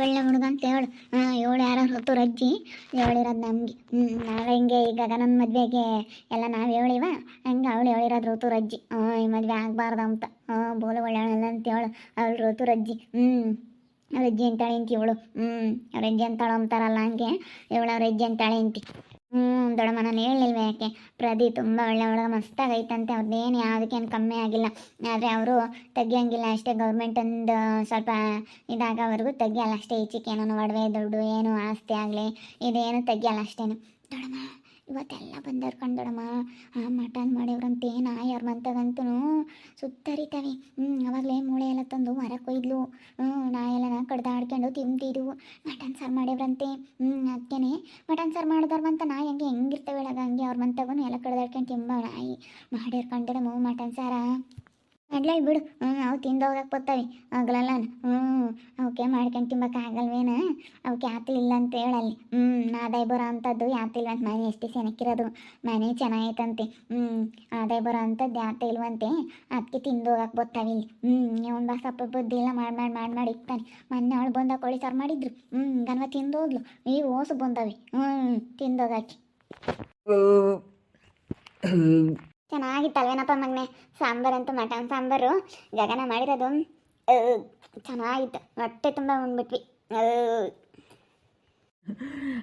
ಒಳ್ಳೆ ಹುಡುಗ ಅಂತ ಹೇಳು. ಹಾಂ ಏಳು ಯಾರೋ ಹೊತ್ತು ರಜ್ಜಿ. ಹೇಳಿರೋದು ನಮಗೆ. ಹ್ಞೂ ನಾವು ಹೆಂಗೆ ಈ ನನ್ನ ಮದುವೆಗೆ ಎಲ್ಲ ನಾವು ಹೇಳಿವ. ಹಂಗೆ ಅವಳು ಹೇಳಿರೋದು ಋತು ರಜ್ಜಿ. ಹಾಂ, ಈ ಮದುವೆ ಆಗಬಾರ್ದು ಅಂತ. ಹಾಂ, ಬೋಲು ಒಳ್ಳೆಯವಳಲ್ಲ ಅಂತ ಹೇಳು. ಅವಳು ಋತು ರಜ್ಜಿ. ಹ್ಞೂ ಅಜ್ಜಿ ಅಂತಾಳೆ ಅಂತಿ ಇವಳು. ಹ್ಞೂ ರಜ್ಜಿ ಅಂತಾಳು ಅಂತಾರಲ್ಲ ಹಂಗೆ. ಇವಳು ಅಜ್ಜಿ ಅಂತಾಳೆ ಅಂತಿ. ಹ್ಞೂ ನಾನು ಹೇಳಿಲ್ವ ಯಾಕೆ? ಪ್ರದಿ ತುಂಬ ಒಳ್ಳೆ ಹುಡುಗ ಮಸ್ತಾಗೈತಂತೆ ಅವ್ರದ್ದೇನು ಯಾವುದಕ್ಕೇನು ಕಮ್ಮಿ ಆಗಿಲ್ಲ. ಆದರೆ ಅವರು ತೆಗಿಯಂಗಿಲ್ಲ ಅಷ್ಟೇ ಗೌರ್ಮೆಂಟಂದು ಸ್ವಲ್ಪ ಇದಾಗವರೆಗೂ ತೆಗಿಯಲ್ಲ ಅಷ್ಟೇ, ಈಚೆಗೆ ಏನೋ ಒಡವೆ, ದುಡ್ಡು, ಏನು ಆಸ್ತಿ ಆಗಲಿ, ಇದೇನು ತೆಗಿಯಲ್ಲ ಅಷ್ಟೇನು. ದೊಡ್ಡಮ್ಮ ಇವತ್ತೆಲ್ಲ ಬಂದವ್ರು ಕಣ್ ಆ ಮಟನ್ ಮಾಡಿವ್ರಂತೆ ಯಾರು ಮಂತಗಂತೂ ಸುತ್ತರಿತವೆ. ಹ್ಞೂ ಅವಾಗಲೇ ಮೂಳೆ ಎಲ್ಲ ತಂದು ಮರ ಕೊಯ್ದ್ಲು ಹ್ಞೂ ನಾಯೆಲ್ಲ ಕಡ್ದಾಡ್ಕೊಂಡು ತಿಂತಿದ್ವು. ಮಟನ್ ಸಾರು ಮಾಡ್ಯವ್ರಂತೆ. ಹ್ಞೂ ಮಟನ್ ಸಾರು ಮಾಡಿದವ್ರು ಬಂತ ನಾಯಿ ಹಂಗೆ ಹೆಂಗಿರ್ತವೆ ಹೇಳಗ ಹಂಗೆ ಅವ್ರ ಮಂತಗೂ ಎಲ್ಲ ಕಡ್ದಾಡ್ಕೊಂಡು ತಿಂಬ ನಾಯಿ. ಮಾಡ್ಯವ್ರು ಮೂ ಮಟನ್ ಸಾರ? ಅಡ್ಲೈ ಬಿಡು. ಅವು ತಿಂದು ಹೋಗಕ್ಕೆ ಬರ್ತಾವೆ. ಆಗಲಲ್ಲ ಹ್ಞೂ ಅವಕ್ಕೆ ಮಾಡ್ಕೊಂಡು ತಿಂಬಕ್ಕಾಗಲ್ವೇನ ಅವಕ್ಕೆ ಯಾತಿಲ್ಲ ಅಂತ ಹೇಳಲ್ಲಿ. ಹ್ಞೂ ಆದಾಯ ಬರೋ ಅಂಥದ್ದು ಯಾತಿಲ್ವ ಅಂತ ಮನೆ ಎಷ್ಟು ಸೆನಕ್ಕಿರೋದು ಮನೆ ಚೆನ್ನಾಗೈತಂತೆ. ಹ್ಞೂ ಆದಾಯ ಬರೋ ಅಂಥದ್ದು ಯಾತಿಲ್ವಂತೆ ಅದಕ್ಕೆ ತಿಂದೋಗಕ್ಕೆ ಬರ್ತಾವೆ ಇಲ್ಲಿ. ಹ್ಞೂ ಇವನ್ ಬಾ ಸಪ್ಪ ಬುದ್ಧಿ ಎಲ್ಲ ಮಾಡಿ ಮಾಡಿ ಮಾಡಿ ಮಾಡಿ ಇಕ್ತಾನೆ. ಮೊನ್ನೆ ಅವಳು ಬಂದ ಕೋಳಿ ಸಾರು ಮಾಡಿದ್ರು. ಹ್ಞೂ ಗನ್ವ ತಿಂದು ಹೋದ್ಲು. ಈಗ ಓಸು ಬಂದವೆ. ಹ್ಞೂ ತಿಂದು ಹೋಗಕ್ಕೆ ಚೆನ್ನಾಗಿತ್ತಲ್ವೇನಪ್ಪ ಮಗನೆ? ಸಾಂಬಾರು ಅಂತೂ ಮಟನ್ ಸಾಂಬಾರು ಗಗನ ಮಾಡಿರೋದು ಚೆನ್ನಾಗಿತ್ತು. ಹೊಟ್ಟೆ ತುಂಬ ಉಂಡ್ಬಿಟ್ವಿ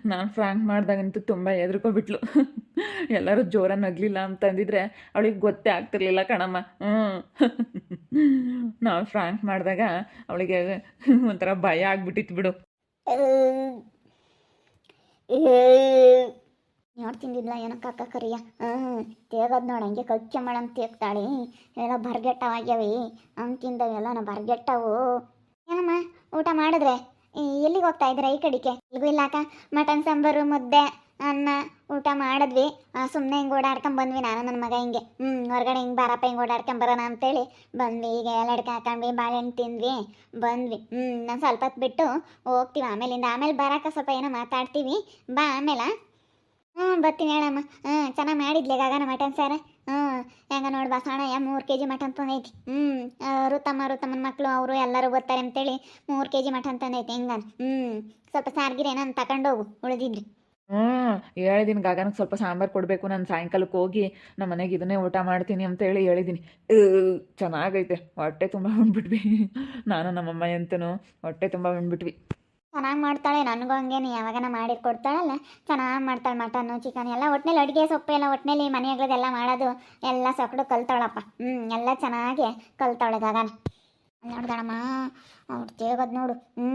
ನಾನು ಫ್ರಾಂಕ್ ಮಾಡಿದಾಗಂತೂ ತುಂಬ ಹೆದರ್ಕೊಬಿಟ್ಲು. ಎಲ್ಲರೂ ಜೋರ ನಗಲಿಲ್ಲ ಅಂತಂದಿದ್ರೆ ಅವಳಿಗೆ ಗೊತ್ತೇ ಆಗ್ತಿರ್ಲಿಲ್ಲ ಕಣಮ್ಮ. ಹ್ಞೂ ನಾವು ಫ್ರಾಂಕ್ ಮಾಡಿದಾಗ ಅವಳಿಗೆ ಒಂಥರ ಭಯ ಆಗ್ಬಿಟ್ಟಿತ್ತು ಬಿಡು. ನೋಡ್ ತಿಂದಿದ್ಲ? ಏನೋ ಅಕ್ಕ ಕರಿಯ? ಹ್ಞೂ ತೇಗದ್ ನೋಡಿ, ಹಂಗೆ ಕಚ್ಚೆ ಮಾಡಂಗೆ ತೇಗ್ತಾಳೆ. ಎಲ್ಲ ಬರ್ಗೆಟ್ಟವಾಗ್ಯಾವೆ. ಹಂಗೆ ತಿಂದವೆಲ್ಲ ನಾ ಬರ್ಗೆಟ್ಟವು. ಏನಮ್ಮ, ಊಟ ಮಾಡಿದ್ರೆ? ಎಲ್ಲಿಗೆ ಹೋಗ್ತಾ ಇದ್ದೀರಾ ಈ ಕಡೆಗೆ? ಇಲ್ಲ ಅಕ್ಕ. ಮಟನ್, ಸಾಂಬಾರು, ಮುದ್ದೆ, ಅನ್ನ ಊಟ ಮಾಡಿದ್ವಿ. ಸುಮ್ಮನೆ ಹಿಂಗೆ ಓಡಾಡ್ಕೊಂಡ್ ಬಂದ್ವಿ ನಾನು ನನ್ನ ಮಗ ಹಿಂಗೆ. ಹ್ಞೂ ಹೊರಗಡೆ ಹಿಂಗೆ ಬಾರಪ್ಪ, ಹಿಂಗೆ ಓಡಾಡ್ಕೊಂಡ್ ಬರೋಣ ಅಂತೇಳಿ ಬಂದ್ವಿ. ಈಗ ಎಲ್ಲ ಅಡ್ಕೆ ಹಾಕೊಂಡ್ವಿ ಬಾಳೆಹಣ್ಣು ತಿಂದ್ವಿ. ಬಂದ್ವಿ. ಹ್ಞೂ ನಾನು ಸ್ವಲ್ಪ ಹೊತ್ತು ಬಿಟ್ಟು ಹೋಗ್ತೀವಿ. ಆಮೇಲಿಂದ ಆಮೇಲೆ ಬರಾಕ ಸ್ವಲ್ಪ ಏನೋ ಮಾತಾಡ್ತೀವಿ. ಬಾ ಆಮೇಲೆ? ಹ್ಞೂ, ಬರ್ತೀನಿ ಹೇಳಮ್ಮ. ಹ್ಞೂ, ಚೆನ್ನಾಗಿ ಮಾಡಿದ್ಲೆ ಗಗನ ಮಟನ್ ಸಾರ. ಹ್ಞೂ, ಹೆಂಗ ನೋಡಿ ಬಸವಣ್ಣಯ್ಯ ಮೂರು ಕೆ ಜಿ ಮಟನ್ ತಂದೈತಿ. ಹ್ಞೂ ಋತಮ್ಮ ಋತಮ್ಮನ ಮಕ್ಕಳು ಅವರು ಎಲ್ಲರೂ ಬರ್ತಾರೆ ಅಂತೇಳಿ ಮೂರು ಕೆ ಜಿ ಮಟನ್ ತಂದೈತಿ ಹೆಂಗ. ಹ್ಞೂ, ಸ್ವಲ್ಪ ಸಾರ್ಗಿರಿ ನಾನು ತಗೊಂಡೋಗು ಉಳಿದಿದ್ರಿ. ಹ್ಞೂ ಹೇಳಿದ್ದೀನಿ ಗಗನಕ್ಕೆ ಸ್ವಲ್ಪ ಸಾಂಬಾರು ಕೊಡಬೇಕು, ನಾನು ಸಾಯಂಕಾಲಕ್ಕೆ ಹೋಗಿ ನಮ್ಮ ಮನೆಗೆ ಇದನ್ನೇ ಊಟ ಮಾಡ್ತೀನಿ ಅಂತ ಹೇಳಿ ಹೇಳಿದ್ದೀನಿ ಚೆನ್ನಾಗೈತೆ, ಹೊಟ್ಟೆ ತುಂಬ ಉಂಡ್ಬಿಟ್ವಿ ನಾನು ನಮ್ಮಮ್ಮ ಅಂತೂ ಹೊಟ್ಟೆ ತುಂಬ ಉಂಡ್ಬಿಟ್ವಿ ಚೆನ್ನಾಗಿ ಮಾಡ್ತಾಳೆ, ನನಗೂ ಹಂಗೇನೆ ಯಾವಾಗನ ಮಾಡಿ ಕೊಡ್ತಾಳಲ್ಲ? ಚೆನ್ನಾಗಿ ಮಾಡ್ತಾಳೆ ಮಟನ್ನು ಚಿಕನ್ ಎಲ್ಲ. ಒಟ್ಟಿನಲ್ಲಿ ಅಡುಗೆ, ಸೊಪ್ಪು ಎಲ್ಲ ಒಟ್ಟಿನಲ್ಲಿ ಮನೆಯಾಗ್ಲದೆಲ್ಲ ಮಾಡೋದು, ಎಲ್ಲ ಸೊಕಡು ಕಲ್ತಾಳಪ್ಪ. ಹ್ಞೂ ಎಲ್ಲ ಚೆನ್ನಾಗಿ ಕಲ್ತಾಳೆ ಗಗನ. ನೋಡ್ದಳಮ್ಮ, ಅವ್ರು ತಿಳ್ಗೋದು ನೋಡು. ಹ್ಞೂ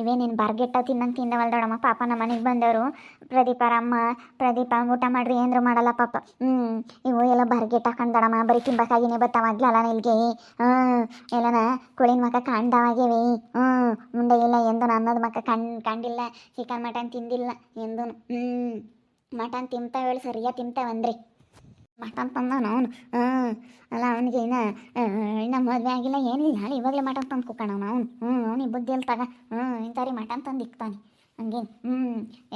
ಇವೇ ನೀನು ಬರ್ಗೆಟ್ಟ ತಿನ್ನಂಗೆ ತಿಂದವಲ್ ದೊಡಮ್ಮ ಪಾಪ ನಮ್ಮ ಮನೆಗೆ ಬಂದವರು. ಪ್ರದೀಪರ ಅಮ್ಮ ಪ್ರದೀಪ ಊಟ ಮಾಡ್ರಿ, ಏನ್ರು ಮಾಡಲ್ಲ ಪಾಪ. ಹ್ಞೂ ಇವು ಎಲ್ಲ ಬರ್ಗೆಟ್ ಹಾಕೊಂಡಡಮ್ಮ ಬರೀ ತಿಂಬಕ್ಕಾಗಿನೇ ಬತ್ತಾವಾಗ್ಲಲ್ಲ ನಿಲ್ಗೆ. ಹ್ಞೂ ಎಲ್ಲನ ಕುಳಿನ ಮಕ್ಕ ಕಾಣ್ದವಾಗೇವಿ ಹ್ಞೂ ಮುಂದೆ ಇಲ್ಲ ಎಂದು ಅನ್ನೋದು ಮಕ್ಕ ಕಣ್, ಕಂಡಿಲ್ಲ. ಚಿಕನ್, ಮಟನ್ ತಿಂದಿಲ್ಲ ಎಂದು ಹ್ಞೂ ಮಟನ್ ತಿಂತಾವೇಳು ಸರಿಯಾಗಿ ತಿಂತಾವಂದ್ರಿ ಮಟನ್ ತಂದವನು ಅವನು ಅಲ್ಲ, ಅವನಿಗೆ ಇನ್ನ ಇನ್ನ ಮದುವೆ ಆಗಿಲ್ಲ, ಏನಿಲ್ಲ ಅಲ್ಲಿ ಇವಾಗಲೇ ಮಟನ್ ತಂದು ಕುಕ್ಕಣವನು ಅವನು. ಹ್ಞೂ ಅವ್ನಿಗೆ ಬುದ್ಧಿ ಎಲ್ಲಿ ತಗ ಹ್ಞೂ ಇಂಥವ್ರಿಗೆ ಮಟನ್ ತಂದು ಇಕ್ತಾನೆ ಹಂಗೇನು ಹ್ಞೂ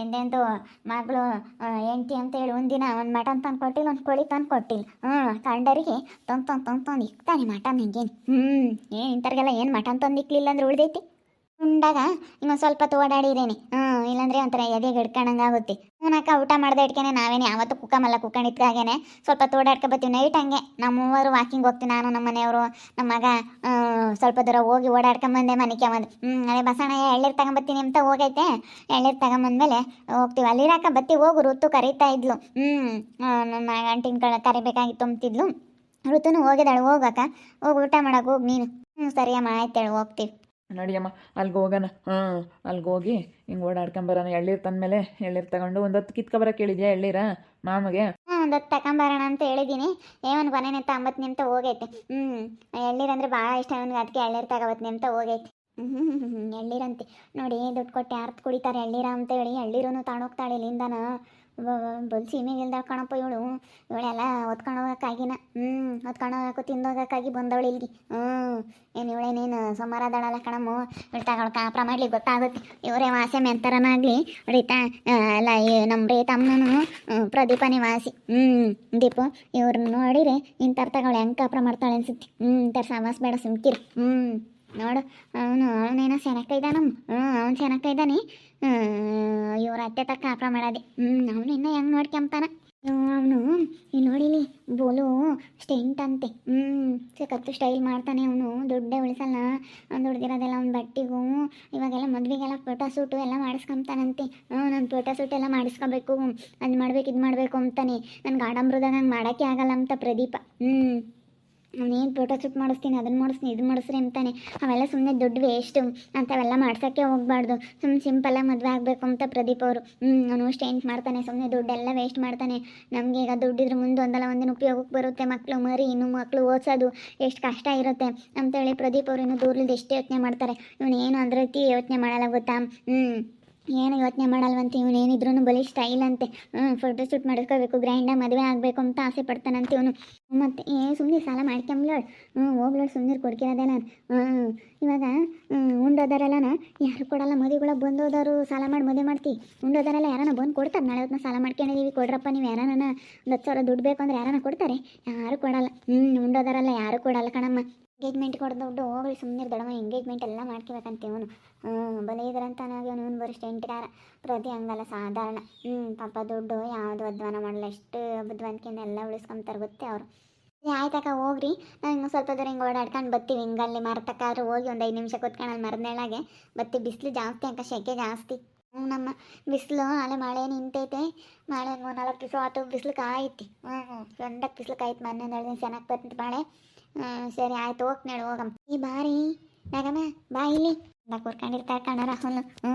ಎಂದೆಂದು ಮಗಳು ಹೆಂಡ್ತಿ ಅಂತೇಳಿ ಒಂದಿನ ಒಂದು ಮಟನ್ ತಂದು ಕೊಟ್ಟಿಲ್ಲ ಒಂದು ಕೋಳಿ ತಂದು ಕೊಟ್ಟಿಲ್ಲ. ಹ್ಞೂ ಕಂಡರಿಗೆ ತಂದು ತಂದು ತಂದು ತಂದು ಇಕ್ತಾನೆ ಮಟನ್ ಹಂಗೇನು. ಹ್ಞೂ ಏನು ಇಂಥವ್ರಿಗೆಲ್ಲ ಏನು ಮಟನ್ ತಂದು ಇಕ್ಲಿಲ್ಲ ಅಂದ್ರೆ ಉಳ್ದೈತಿ? ಉಂಡಾಗ ಇನ್ನೊಂದು ಸ್ವಲ್ಪ ಓಡಾಡಿರೇನೆ. ಹ್ಞೂ ಇಲ್ಲಾಂದ್ರೆ ಒಂಥರ ಎದೆಗೆ ಹಿಡ್ಕೊಂಡಂಗೆ ಆಗುತ್ತೆ. ಅಕ್ಕ ಊಟ ಮಾಡ್ದೆ ಇಟ್ಕೇನೆ, ನಾವೇನೆ ಯಾವತ್ತು ಕುಕ್ಕಮಲ್ಲ ಕುಕ್ಕಂಡಿದ್ದಾಗೇನೆ ಸ್ವಲ್ಪ ಓಡಾಡ್ಕೊ ಬರ್ತೀವಿ ನೈಟ್ ಹಂಗೆ. ನಮ್ಮ ಮೂವರು ವಾಕಿಂಗ್ ಹೋಗ್ತೀವಿ ನಾನು, ನಮ್ಮ ಮನೆಯವರು, ನಮ್ಮ ಮಗ ಸ್ವಲ್ಪ ದೂರ ಹೋಗಿ ಓಡಾಡ್ಕೊಂಬಂದೆ ಮನೆಗೆ ಬಂದು ಹ್ಞೂ ಅದೇ ಬಸಣ್ಣ ಎಳ್ಳೀರು ತಗೊಂಬತ್ತೀನಿ ಅಂತ ಹೋಗೈತೆ. ಎಳ್ಳೀರು ತಗೊಂಬಂದ್ಮೇಲೆ ಹೋಗ್ತೀವಿ. ಅಲ್ಲಿರಾಕ ಬತ್ತಿ ಹೋಗು ಋತು ಕರೀತಾ ಇದ್ಲು. ಹ್ಞೂ ನನ್ನ ಗಂಟಿನ ಕಳ ಕರಿಬೇಕಾಗಿತ್ತು ಅಂತಿದ್ಲು ಋತುನು ಹೋಗಿದ್ದಾಳೆ. ಹೋಗಕ್ಕ ಹೋಗಿ ಊಟ ಮಾಡೋಕೆ ಹೋಗಿ ನೀನು. ಹ್ಞೂ ಸರಿಯಮ್ಮ ಆಯ್ತೇಳಿ ಹೋಗ್ತೀವಿ. ನಡಿಯಮ್ಮ ಅಲ್ಲಿಗೆ ಹೋಗೋಣ. ಹಾಂ ಅಲ್ಲಿಗೆ ಹೋಗಿ ಹಿಂಗೆ ಓಡಾಡ್ಕೊಂಬರೋಣ ಎಳ್ಳೀರು ತಂದಮೇಲೆ ಎಳ್ಳೀರು ತಗೊಂಡು ಒಂದು ಹೊತ್ತು ಕಿತ್ಕೊಬರಕ್ಕೆ ಹೇಳಿದ್ಯಾ ಎಳ್ಳೀರ ಮಾಮಗೆ? ಒಂದು ಹೊತ್ತು ತಗೊಂಬರೋಣ ಅಂತ ಹೇಳಿದ್ದೀನಿ ಏವನ್ ಅಂತ ಅಂಬತ್ತು ಅಂತ ಹೋಗೈತೆ. ಹ್ಞೂ ಎಳ್ಳೀರಂದ್ರೆ ಭಾಳ ಇಷ್ಟ ಅವನಿಗೆ ಅದಕ್ಕೆ ಎಳ್ಳೀರು ತಗೊಬತ್ತು ಅಂತ ಹೋಗೈತೆ. ಹ್ಞೂ ಎಳ್ಳೀರಂತೆ ನೋಡಿ, ದುಡ್ಡು ಕೊಟ್ಟು ಯಾರ್ದು ಕುಡಿತಾರೆ ಎಳ್ಳೀರ ಅಂತ ಹೇಳಿ ಎಳ್ಳೀರೂ ತಾಣೋಗ್ತಾಳೆ ಇಲ್ಲಿಂದನ. ಬಲ್ ಸೀಮೆಗಿಲ್ದ ಕಣಪ್ಪ ಇವಳು. ಇವಳೆಲ್ಲ ಹೊತ್ಕೊಂಡು ಹೋಗೋಕ್ಕಾಗಿನ. ಹ್ಞೂ ಹೊತ್ಕೊಂಡು ಹೋಗಕ್ಕೂ ತಿಂದೋಗಕ್ಕಾಗಿ ಬಂದವಳು ಇಲ್ಲಿ ಹ್ಞೂ ಏನು ಇವಳೇನೇನು ಸುಮಾರದಾಳಲ್ಲ ಕಣಮ್ಮ. ಇವಳು ಕಾಪ್ರ ಮಾಡ್ಲಿಕ್ಕೆ ಗೊತ್ತಾಗುತ್ತೆ. ಇವರೇ ವಾಸೆ ಮೆಂತರನಾಗಲಿ. ರೀತಾ ಅಲ್ಲ ನಮ್ಮ ರೀತಮ್ಮನೂ ಪ್ರದೀಪನೇ ನಿವಾಸಿ. ಹ್ಞೂ ದೀಪು ಇವ್ರನ್ನ ನೋಡಿರಿ ಇಂಥರ್ ತಗೊಳ್ಳಿ ಹೆಂಗೆ ಕಾಪ್ರ ಮಾಡ್ತಾಳೆ ಅನ್ಸುತ್ತೆ. ಹ್ಞೂ ಇಂಥರ್ ಸಮಾಸ ಬೇಡ ಸುಮ್ಕಿರಿ. ಹ್ಞೂ ನೋಡು, ಅವನು ಅವನೇನೋ ಸೆನಕ ಇದ್ದಾನ ಹ್ಞೂ ಅವ್ನು ಸೆನಕ ಇದ್ದಾನೆ. ಇವ್ರ ಅತ್ತೆ ತಕ್ಕ ಹಾಕ ಮಾಡೋದೆ. ಹ್ಞೂ ಅವನು ಇನ್ನೂ ಹೆಂಗೆ ನೋಡ್ಕೊಂತಾನ? ಅವನು ನೋಡಿಲಿ, ಬೋಲು, ಸ್ಟೆಂಟ್ ಅಂತೆ. ಹ್ಞೂ ಕತ್ತು ಸ್ಟೈಲ್ ಮಾಡ್ತಾನೆ ಅವನು, ದುಡ್ಡೇ ಉಳಿಸಲ್ಲ ಅವ್ನು ದುಡ್ದಿರೋದೆಲ್ಲ ಅವ್ನ ಬಟ್ಟೆಗೂ, ಇವಾಗೆಲ್ಲ ಮದುವೆಗೆಲ್ಲ ಫೋಟೋ ಸೂಟು ಎಲ್ಲ ಮಾಡಿಸ್ಕೊಂತಾನಂತೆ. ಹ್ಞೂ ನಾನು ಫೋಟೋ ಸೂಟ್ ಎಲ್ಲ ಮಾಡಿಸ್ಕೋಬೇಕು. ಅದ್ ಮಾಡ್ಬೇಕು, ಇದು ಮಾಡಬೇಕು ಅಂತಾನೆ. ನನ್ಗೆ ಆಡಂಬ್ರದಾಗ ಹಂಗೆ ಮಾಡೋಕ್ಕೆ ಆಗಲ್ಲ ಅಂತ ಪ್ರದೀಪ. ಹ್ಞೂ ಅವನೇನು ಫೋಟೋ ಶೂಟ್ ಮಾಡಿಸ್ತೀನಿ ಅದನ್ನು ಮಾಡಿಸ್ತೀನಿ, ಇದು ಮಾಡಿಸ್ರಿ ಅಂತಾನೆ. ಅವೆಲ್ಲ ಸುಮ್ಮನೆ ದುಡ್ಡು ವೇಸ್ಟು ಅಂಥವೆಲ್ಲ ಮಾಡ್ಸೋಕ್ಕೆ ಹೋಗ್ಬಾರ್ದು. ಸುಮ್ಮನೆ ಸಿಂಪಲ್ಲಾಗಿ ಮದುವೆ ಆಗಬೇಕು ಅಂತ ಪ್ರದೀಪ್ ಅವರು. ಹ್ಞೂ ಅವನು ಸ್ಟೇಂಟ್ ಮಾಡ್ತಾನೆ ಸುಮ್ಮನೆ ದುಡ್ಡೆಲ್ಲ ವೇಸ್ಟ್ ಮಾಡ್ತಾನೆ. ನಮಗೆ ಈಗ ದುಡ್ಡಿದ್ರೆ ಮುಂದೆ ಒಂದಲ್ಲ ಒಂದಿನ ಉಪಯೋಗಕ್ಕೆ ಬರುತ್ತೆ. ಮಕ್ಕಳು ಮರಿ, ಇನ್ನು ಮಕ್ಕಳು ಓದಿಸೋದು ಎಷ್ಟು ಕಷ್ಟ ಇರುತ್ತೆ ಅಂತೇಳಿ ಪ್ರದೀಪ್ ಅವರು ಇನ್ನೂ ದೂರದಿಂದ ಎಷ್ಟು ಯೋಚನೆ ಮಾಡ್ತಾರೆ. ಇವನು ಏನು ಅದ್ರ ಯೋಚನೆ ಮಾಡಲ್ಲ ಗೊತ್ತಾ? ಹ್ಞೂ ಏನು ಯೋಚನೆ ಮಾಡಲ್ವಂತೆ? ಇವನು ಏನಿದ್ರು ಬಲಿ ಸ್ಟೈಲ್ ಅಂತೆ ಫೋಟೋ ಶೂಟ್ ಮಾಡಿಸ್ಕೋಬೇಕು ಗ್ರ್ಯಾಂಡಾಗಿ ಮದುವೆ ಆಗಬೇಕು ಅಂತ ಆಸೆ ಪಡ್ತಾನಂತೆ ಇವನು. ಮತ್ತೆ, ಏ ಸುಮ್ಮನೆ ಸಾಲ ಮಾಡ್ಕೊಂಬ್ಲೋಡ್ ಹ್ಞೂ ಹೋಗ್ಲೋಡ್ ಸುಮ್ಮನೆ ಕೊಡ್ಕಿರೋದೆಲ್ಲ ಹ್ಞೂ ಇವಾಗ ಉಂಡೋದಾರಲ್ಲನ ಯಾರು ಕೊಡಲ್ಲ ಮದುವೆಗಳ ಬಂದೋದಾರು ಸಾಲ ಮಾಡಿ ಮದುವೆ ಮಾಡ್ತಿ. ಉಂಡೋದಾರಲ್ಲ ಯಾರನ್ನ ಬಂದು ಕೊಡ್ತಾರೆ, ನಾಳೆ ಹೊತ್ತಿನ ಸಾಲ ಮಾಡ್ಕೊಂಡಿದ್ದೀವಿ ಕೊಡ್ರಪ್ಪ ನೀವು ಯಾರನ್ನ ಒಂದು ಹತ್ತು ಸಾವಿರ ದುಡ್ಡು ಬೇಕು ಅಂದ್ರೆ ಯಾರನ್ನ ಕೊಡ್ತಾರೆ. ಯಾರು ಕೊಡಲ್ಲ. ಹ್ಞೂ ಉಂಡೋದಾರಲ್ಲ ಯಾರು ಕೊಡಲ್ಲ ಕಣಮ್ಮ. ಎಂಗೇಜ್ಮೆಂಟ್ ಕೊಡೋ ದುಡ್ಡು ಹೋಗ್ಲಿ ಸುಮ್ಮನೆ ದೊಡ್ಡವ ಎಂಗೇಜ್ಮೆಂಟ್ ಎಲ್ಲ ಮಾಡ್ಕೋಬೇಕಂತ ಇವನು ಬಲೆ ಇದ್ರಂತ ನಾವು ಇವನು ಬರೋಷ್ಟು ಎಂಟುಗಾರ ಪ್ರತಿ ಹಂಗಲ್ಲ, ಸಾಧಾರಣ. ಹ್ಞೂ ಪಾಪ ದುಡ್ಡು, ಯಾವುದು ಅಧ್ವಾನ ಮಾಡಲ್ಲ ಎಷ್ಟು ಬುದ್ಧಿವಂತಿಕೆಯಿಂದ ಎಲ್ಲ ಉಳಿಸ್ಕೊಂತಾರೆ ಗೊತ್ತೇ ಅವರು. ಆಯ್ತಕ್ಕ ಹೋಗ್ರಿ. ನಾವು ಇನ್ನೂ ಸ್ವಲ್ಪ ದೂರ ಹಿಂಗೆ ಓಡಾಡ್ಕೊಂಡು ಬತ್ತೀವಿ ಹಿಂಗೆ ಅಲ್ಲಿ ಮರತಕ್ಕಾದ್ರೂ ಹೋಗಿ ಒಂದು ಐದು ನಿಮಿಷ ಕೂತ್ಕೊಂಡು ಅಲ್ಲಿ ಮರದೆಳಗೆ ಬತ್ತಿ ಬಿಸಿಲು ಜಾಸ್ತಿ ಅಂಕ ಶೆಕೆ ಜಾಸ್ತಿ. ನಮ್ಮ ಬಿಸಿಲು ಅಲೆ ಮಳೆ ನಿಂತೈತೆ. ಮಳೆ ನಾಲ್ಕು ದಿವಸ ಆತು, ಬಿಸಿಲು ಕಾಯ್ತಿ. ಹ್ಞೂ ಹ್ಞೂ ಸಂಡಕ್ಕೆ ಬಿಸಿಲು ಕಾಯ್ತು ಮೊನ್ನೆ ಎರಡು ದಿನ ಚೆನ್ನಾಗಿ ಬರ್ತಿತ್ತು ಮಳೆ. ಸರಿ, ಆಯ್ತು ಹೋಗ್ನೇಳು ಹೋಗಮ್ಮ. ಈ ಬಾರಿ ನಾಗಮ್ಮ ಬಾ ಇಲ್ಲಿ. ನಾ ಕೂರ್ಕೊಂಡಿರ್ತಾರೆ ಕಣ ರಾಹುಲ್. ಹ್ಞೂ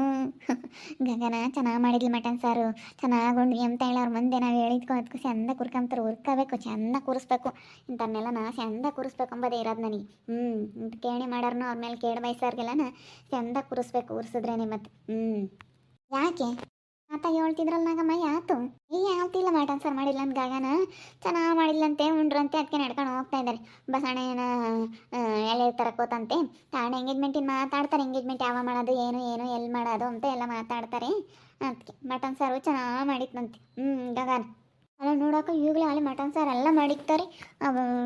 ಗಗನ ಚೆನ್ನಾಗಿ ಮಾಡಿದ್ಲಿ ಮಟನ್ ಸಾರು. ಚೆನ್ನಾಗಿ ಉಂಡ್ವಿ ಅಂತ ಹೇಳಿ ಅವ್ರ ಮುಂದೆ ನಾವು ಹೇಳಿದ್ಕೊ ಅದಕ್ಕೂ ಚಂದ ಕುರ್ಕೊಂತಾರೆ ಹುರ್ಕೋಬೇಕು, ಚಂದ ಕೂರಿಸ್ಬೇಕು. ಇಂಥನ್ನೆಲ್ಲ ನಾ ಚಂದ ಕೂರಿಸ್ಬೇಕು ಅಂಬೋದೇ ಇರೋದು ನನಗೆ ಹ್ಞೂ ಕೇಣಿ ಮಾಡೋರ್ನು ಅವ್ರ ಮೇಲೆ ಕೇಳಿ ಬಯಸೋರ್ಗೆಲ್ಲ ಚಂದ ಕೂರಿಸ್ಬೇಕು, ಕೂರಿಸಿದ್ರೇನೆ ಮತ್ತೆ ಹ್ಞೂ ಯಾಕೆ? ಆತ ಹೇಳ್ತಿದ್ರಲ್ಲ ನಾಗಮ್ಮ ಯಾತು ಏ ಯಾವತ್ತಿಲ್ಲ ಮಟನ್ ಟ್ರಾನ್ಸ್ಫರ್ ಮಾಡಿಲ್ಲ ಅಂತ ಗಗನ ಚೆನ್ನಾಗಿ ಮಾಡಿಲ್ಲಂತೆ, ಉಂಡ್ರಂತೆ ಅದಕ್ಕೆ ನಡ್ಕೊಂಡು ಹೋಗ್ತಾ ಇದ್ದಾರೆ. ಬಸಣ್ಣ ಏನ ಎಲೆ ತರಕೋತಂತೆ ತಾಣ ಎಂಗೇಜ್ಮೆಂಟಿನ ಮಾತಾಡ್ತಾರೆ ಎಂಗೇಜ್ಮೆಂಟ್ ಯಾವ ಮಾಡೋದು, ಏನು ಏನು ಎಲ್ಲಿ ಮಾಡೋದು ಅಂತ ಎಲ್ಲ ಮಾತಾಡ್ತಾರೆ. ಅದಕ್ಕೆ ಮಟನ್ ಸಾರು ಚೆನ್ನಾಗಿ ಮಾಡಿತ್ತಂತೆ ಹ್ಞೂ ಗಗನ. ಅಲ್ಲ ನೋಡೋಕೆ ಈಗಲೇ ಅಲ್ಲಿ ಮಟನ್ ಸಾರು ಎಲ್ಲ ಮಾಡಿಕ್ತಾರೆ.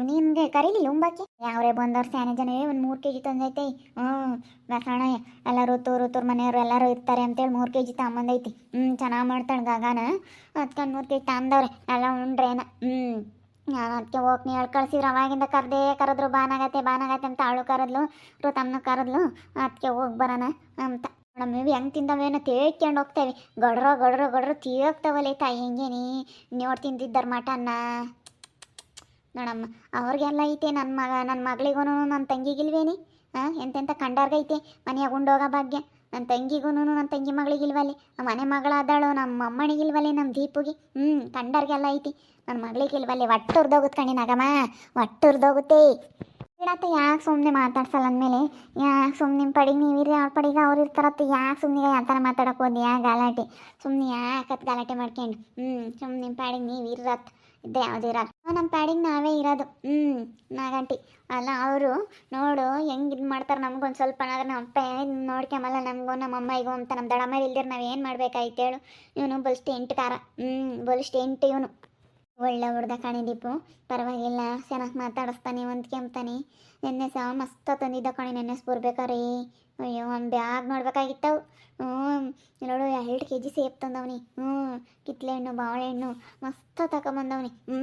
ನಿಮಗೆ ಕರೀಲಿಲ್ಲ ಉಂಬಾಕಿ ಯಾವ್ರೇ ಬಂದವ್ರು ಸ್ಯಾನೆ ಜನ ಒಂದು ಮೂರು ಕೆ ಜಿ ತಂದೈತೆ. ಹ್ಞೂ ಬಸಣ್ಣ ಎಲ್ಲರೂ ತೂರು ತೂರು ಮನೆಯವರು ಎಲ್ಲರೂ ಇರ್ತಾರೆ ಅಂತೇಳಿ ಮೂರು ಕೆ ಜಿ ತಗೊಂಬಂದೈತಿ. ಹ್ಞೂ, ಚೆನ್ನಾಗಿ ಮಾಡ್ತಾಳೆ ಗಗನ. ಅದಕ್ಕೆ ಮೂರು ಕೆ ಜಿ ತಂದವ್ರೆ ಎಲ್ಲ ಉಂಡ್ರೇನ. ಹ್ಞೂ, ನಾನು ಅದಕ್ಕೆ ಹೋಗಿ ನೀ ಹೇಳಿ ಕಳ್ಸಿದ್ರು. ಅವಾಗಿಂದ ಕರ್ದೇ ಕರೆದ್ರು, ಬಾನಾಗತ್ತೆ ಬಾನಾಗತ್ತೆ ಅಂತ ಅವಳು ಕರೆದ್ಲು ತಮ್ಮನ ಕರೆದ್ಲು. ಅದಕ್ಕೆ ಹೋಗಿ ಬರೋಣ ಅಂತ. ನಮ್ಮ ಮೇವಿ ಹೆಂಗೆ ತಿಂದವೇನೋ ತೇಳ್ಕೊಂಡು ಹೋಗ್ತೇವೆ. ಗಡ್ರ ಗಡ್ರ ಗಡ್ರ ತೀಯೋಗ್ತಾವಲ್ಲೇ ತಾಯಿ ಹೆಂಗೇನಿ. ನೋಡ್ ತಿಂದಿದ್ದಾರೆ ಮಟನ್ನ ನೋಡಮ್ಮ, ಅವ್ರಿಗೆಲ್ಲ ಐತೆ ನನ್ನ ಮಗ ನನ್ನ ಮಗಳಿಗೂ ನನ್ನ ತಂಗಿಗಿಲ್ವೇನಿ? ಹಾಂ ಎಂತೆಂಥ ಕಂಡಾರ್ಗೈತೆ ಮನೆಯಾಗ ಉಂಡೋಗೋ ಭಾಗ್ಯ. ನನ್ನ ತಂಗಿಗೂ ನನ್ನ ತಂಗಿ ಮಗಳಿಗಿಲ್ವಲ್ಲಿ. ನಮ್ಮ ಮನೆ ಮಗಳಾದಾಳು ನಮ್ಮ ಅಮ್ಮನಿಗಿಲ್ವಲ್ಲಿ ನಮ್ಮ ದೀಪುಗೆ. ಹ್ಞೂ ಕಂಡಾರ್ಗೆಲ್ಲ ಐತಿ. ನನ್ನ ಮಗಳಿಗಿಲ್ವಲ್ಲಿ ಒಟ್ಟುರ್ದೋಗುತ್ತೆ ಕಣಿ ನಗಮ್ಮ ಒಟ್ಟುರ್ದೋಗುತ್ತೆ ಬಿಡತ್ತ ಯಾಕೆ ಸುಮ್ಮನೆ ಮಾತಾಡ್ಸಲ್ಲ ಅಂದಮೇಲೆ? ಯಾಕೆ ಸುಮ್ಮನೆ ನಿಮ್ಮ ಪಡಿಗೆ ನೀವಿರಿ ಅವ್ರ ಪಡಿಗೆ ಅವ್ರು ಇರ್ತಾರತ್ತ, ಯಾಕೆ ಸುಮ್ಮನೆ ಯಾವ ಥರ ಮಾತಾಡಕ್ಕೆ ಹೋದಿ ಯಾ ಗಲಾಟೆ ಸುಮ್ಮನೆ ಯಾಕತ್ ಗಲಾಟೆ ಮಾಡ್ಕೊಂಡು? ಹ್ಞೂ ಸುಮ್ಮನೆ ನಿಮ್ಮ ಪಾಡಿಗೆ ನೀವು ಇರತ್ ಇದ್ದೇ ಯಾವ್ದು ನಮ್ಮ ಪಾಡಿಗೆ ನಾವೇ ಇರೋದು. ಹ್ಞೂ ನಾಗಂಟಿ. ಅಲ್ಲ, ಅವರು ನೋಡು ಹೆಂಗೆ ಇದು ಮಾಡ್ತಾರೆ ನಮ್ಗೊಂದು ಸ್ವಲ್ಪ ಆದ್ರೆ ನಮ್ಮ ಅಪ್ಪ ನೋಡ್ಕೊಂಬಲ್ಲ, ನಮಗೂ ನಮ್ಮ ಅಮ್ಮಗೂ ಅಂತ ನಮ್ಮ ದಡಮ್ಮ ಇಲ್ದಿರ ನಾವು ಏನು ಮಾಡ್ಬೇಕಾಯ್ತು ಹೇಳು? ಇವನು ಬಲ್ ಎಂಟು ಕಾರ ಹ್ಞೂ ಬಲ್ ಸ್ಟೆಂಟ್ ಇವನು. ಒಳ್ಳೆ ಹುಡ್ದ ಕಣೆ ದೀಪು. ಪರವಾಗಿಲ್ಲ ಚೆನ್ನಾಗಿ ಮಾತಾಡಿಸ್ತಾನೆ ಹೊಂದ್ಕೊಂತಾನೆ ನೆನ್ನೆ ಸಹ ಮಸ್ತ ತಂದಿದ್ದ ಕಣೆ, ನೆನ್ನೆ ಬರ್ಬೇಕಾರೆ ಅಯ್ಯೋ, ಒಂದು ಬ್ಯಾಗ್ ನೋಡ್ಬೇಕಾಗಿತ್ತವು. ಹ್ಞೂ ನೋಡು, ಎರಡು ಕೆ ಜಿ ಸೇಬ್ ತಂದವನಿ. ಹ್ಞೂ ಕಿತ್ಲೆ ಹಣ್ಣು ಬಾಳೆಹಣ್ಣು ಮಸ್ತ ತಗೊಂಬಂದವನಿ ಹ್ಞೂ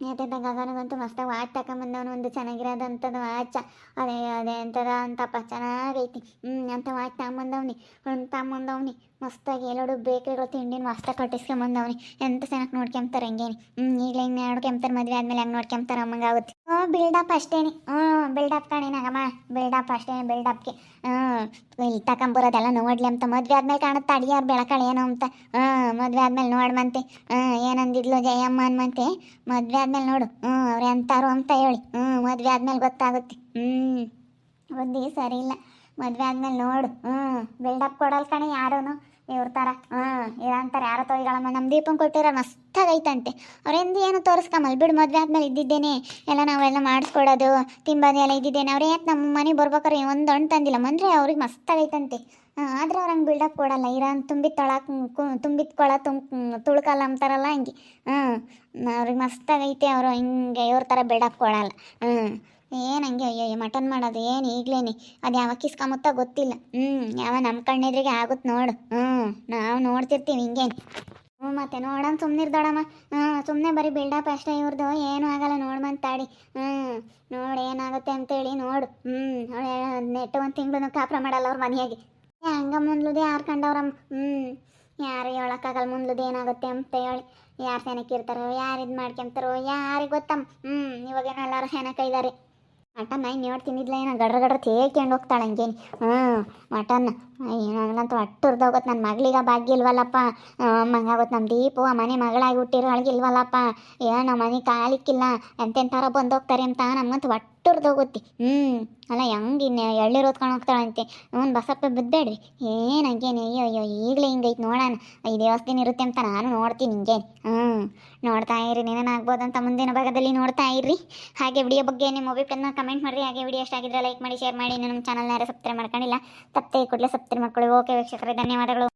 ಯಾಕೆಂತ ಗಗನಗಂತೂ ಮಸ್ತಾಗಿ ವಾಚ್ ತಗೊಂಬಂದವನು ಒಂದು ಚೆನ್ನಾಗಿರೋದಂಥದ್ದು ವಾಚ. ಅದೇ ಅದೇ ಎಂಥದ ಅಂತಪ್ಪ, ಚೆನ್ನಾಗೈತಿ. ಹ್ಞೂ ಅಂತ ವಾಚ್ ತಗೊಂಬಂದವನಿ. ಹಣ್ಣು ತಗೊಂಬಂದವನಿ. ಮಸ್ತಾಗಿ ಎಲ್ಲೋಡು ಬೇಕರಿಗಳು ತಿಂಡಿನ ಮಸ್ತಾಗಿ ಕಟ್ಟಿಸ್ಕೊಂಬಂದವನಿ. ಎಂತ ಚೆನ್ನಾಗಿ ನೋಡ್ಕೊಂತಾರೆ ಹಂಗೇನಿ. ಹ್ಮ್ ಈಗ ಹಿಂಗೆ ನೋಡ್ಕೊಂತಾರೆ ಮದುವೆ ಆದ್ಮೇಲೆ ಹೆಂಗೆ ನೋಡ್ಕೊಂತಾರೆ ಅಮ್ಮಂಗೆ ಆಗುತ್ತೆ. ಹ್ಞೂ ಬಿಲ್ಡಪ್ ಅಷ್ಟೇನಿ. ಹ್ಞೂ ಬಿಲ್ಡಪ್ ಬಿಲ್ಡ್ ಅಪ್ ಬಿಲ್ಡಪ್ ಅಷ್ಟೇನೆ ಬಿಲ್ಡಪ್ಗೆ ಹ್ಞೂ ಇಲ್ಲಿ ತಗೊಂಬರೋದೆಲ್ಲ ನೋಡ್ಲಿ ಅಂತ. ಮದುವೆ ಆದ್ಮೇಲೆ ಕಾಣುತ್ತೆ ಅಡಿಯಾರು ಬೆಳಕಳಿ ಏನೋ ಅಂತ. ಹ್ಮ್, ಮದುವೆ ಆದ್ಮೇಲೆ ನೋಡ್ಮಂತೆ ಹ್ಞೂ ಏನಂದಿದ್ಲು ಜಯಮ್ಮ ಅನ್ಮಂತೆ. ಮದ್ವೆ ಆದ್ಮೇಲೆ ನೋಡು. ಹ್ಮ್, ಅವ್ರು ಎಂತಾರು ಅಂತ ಹೇಳಿ. ಹ್ಮ್, ಮದುವೆ ಆದ್ಮೇಲೆ ಗೊತ್ತಾಗುತ್ತೆ. ಹ್ಮ್, ಬುದ್ಧಿ ಸರಿ ಇಲ್ಲ. ಮದುವೆ ಆದ್ಮೇಲೆ ನೋಡು. ಹ್ಞೂ ಬಿಲ್ಡಪ್ ಕೊಡಲ್ ಕಣೆ ಯಾರೂ ಇವ್ರ ಥರ ಹಾಂ ಇರಂತಾರೆ ಯಾರೋ ತೊಯ್ಗಳಮ್ಮ ನಮ್ಮ ದೀಪನ್ ಕೊಟ್ಟಿರ ಮಸ್ತಾಗೈತಂತೆ. ಅವ್ರೆಂದು ಏನು ತೋರಿಸ್ಕ ಬಿಡು ಮದುವೆ ಆದ್ಮೇಲೆ ಇದ್ದಿದ್ದೇನೆ. ಎಲ್ಲ ನಾವೆಲ್ಲ ಮಾಡಿಸ್ಕೊಡೋದು ತಿಂಬೋದು ಎಲ್ಲ ಇದ್ದಿದ್ದೇನೆ. ಅವ್ರು ಯಾಕೆ ನಮ್ಮ ಮನೆಗೆ ಬರ್ಬೇಕಾರೆ ಒಂದು ಹಣ್ಣು ತಂದಿಲ್ಲ. ಮಂದ್ರೆ ಅವ್ರಿಗೆ ಮಸ್ತಾಗೈತಂತೆ. ಹಾಂ, ಆದ್ರೆ ಅವ್ರು ಹಂಗೆ ಬಿಲ್ಡಪ್ ಕೊಡಲ್ಲ. ಇರಾನ್ ತುಂಬಿ ತೊಳಕ್ ತುಂಬಿದ್ಕೊಳ ಕೊಳ ತುಂಬ ತುಳ್ಕಲ್ಲ ಅಂತಾರಲ್ಲ ಹಂಗೆ. ಹ್ಞೂ ಅವ್ರಿಗೆ ಮಸ್ತಾಗೈತೆ ಅವರು. ಹಿಂಗೆ ಇವ್ರ ಥರ ಬಿಲ್ಡಪ್ ಕೊಡಲ್ಲ. ಹ್ಞೂ ಏನು ಹಂಗೆ? ಅಯ್ಯೋ ಮಟನ್ ಮಾಡೋದು ಏನು ಈಗಲೇ ಅದು ಯಾವ ಕಿಸ್ಕೊಂಬುತ್ತ ಗೊತ್ತಿಲ್ಲ. ಹ್ಞೂ ಯಾವ ನಮ್ಮ ಕಣ್ಣೆದ್ರಿಗೆ ಆಗುತ್ತೆ ನೋಡು. ಹ್ಞೂ ನಾವು ನೋಡ್ತಿರ್ತೀವಿ ಹಿಂಗೇನು ಹ್ಞೂ ಮತ್ತೆ ನೋಡೋಣ ಸುಮ್ಮನೆ ಹಾಂ ಸುಮ್ಮನೆ ಬರೀ ಬಿಲ್ಡಪ್ ಅಷ್ಟೇ ಇವ್ರದ್ದು ಏನೂ ಆಗಲ್ಲ ನೋಡ್ಮಂತ ತಾಡಿ ಹ್ಞೂ, ನೋಡಿ ಏನಾಗುತ್ತೆ ಅಂತೇಳಿ ನೋಡು. ಹ್ಞೂ ನೆಟ್ಟು ಒಂದು ತಿಂಗಳು ಕಾಪ್ರ ಮಾಡಲ್ಲ ಅವ್ರ ಮನೆಯಾಗಿ. ಹಂಗ ಮುಂದ್ಲುದು ಯಾರು ಕಂಡವ್ರಮ್ಮ ಹ್ಞೂ, ಯಾರು ಹೇಳೋಕ್ಕಾಗಲ್ಲ ಮುಂದ್ಲುದು ಏನಾಗುತ್ತೆ ಅಂತ ಹೇಳಿ. ಯಾರು ಸೆನಕ್ಕಿರ್ತಾರೋ ಯಾರು ಇದು ಮಾಡ್ಕೊಂತಾರೋ, ಯಾರಿಗೆ ಗೊತ್ತಮ್ಮ ಹ್ಞೂ, ಇವಾಗೇನೋ ಎಲ್ಲರೂ ಸೆನಕ ಇದ್ದಾರೆ ಮಟನ್ ಇನ್ನು ನೋಡಿ ತಿಂದಿದ್ಲ ಏನೋ ಗಡ್ರ ಗಡ್ರ ತೇಕೊಂಡು ಹೋಗ್ತಾಳೆ ಹಂಗೇನು. ಹ್ಞೂ ಮಟನ್. ನನಗಂತೂ ಒಟ್ಟು ಹೋಗುತ್ತೆ ನನ್ನ ಮಗಳಿಗೆ ಭಾಗ್ಯ ಇಲ್ವಲ್ಲಪ್ಪ. ಹಂಗಾಗುತ್ತೆ ನಮ್ಮ ದೀಪು. ಆ ಮನೆ ಮಗಳಾಗಿ ಹುಟ್ಟಿರೋ ಇಲ್ವಲ್ಲಪ್ಪ. ಏನೋ ನಮ್ಮ ಮನೆ ಕಾಲಿಕ್ಕಿಲ್ಲ. ಎಂತೆಂಥಾರ ಬಂದೋಗ್ತಾರೆ ಅಂತ ನಮಗಂತೂ ಒಟ್ಟು ಉರ್ದೋಗುತ್ತೆ ಹ್ಞೂ ಅಲ್ಲ ಹೆಂಗೆ ಇನ್ನು ಹೊತ್ಕೊಂಡು ಹೋಗ್ತಾಳಂತೆ ಹ್ಞೂ ಬಸಪ್ಪ ಬಿದ್ದಾಡ್ರಿ ಏನ್ ಹಂಗೇನೆ ಅಯ್ಯೋ ಅಯ್ಯೋ, ಈಗಲೇ ಹಿಂಗೈತೆ ನೋಡೋಣ. ಈ ದೇವಸ್ಥಾನ ಇರುತ್ತೆ ಅಂತ ನಾನು ನೋಡ್ತೀನಿ ಹಿಂಗೆ ಹ್ಞೂ ನೋಡ್ತಾ ಇರಿ ಅಂತ ಮುಂದಿನ ಭಾಗದಲ್ಲಿ ನೋಡ್ತಾ ಇರ್ರಿ. ಹಾಗೆ ವಿಡಿಯೋ ಬಗ್ಗೆ ನಿಮ್ಮ ಅಭಿಪ್ರಾಯನ ಕಮೆಂಟ್ ಮಾಡಿರಿ. ಹಾಗೆ ವಿಡಿಯೋ ಇಷ್ಟ ಆಗಿದ್ರೆ ಲೈಕ್ ಮಾಡಿ ಶೇರ್ ಮಾಡಿ. ನಮ್ಮ ಚಾನಲ್ನ ಯಾರು ಸಬ್ಸ್ಕ್ರೈಬ್ ಮಾಡ್ಕೊಂಡಿಲ್ಲ ತಪ್ಪೇ ಕೂಡಲೇ ಸಬ್ಸ್ಕ್ರೈಬ್ ಮಾಡ್ಕೊಳ್ಳಿ. ಓಕೆ ವೀಕ್ಷಕರೇ, ಧನ್ಯವಾದಗಳು.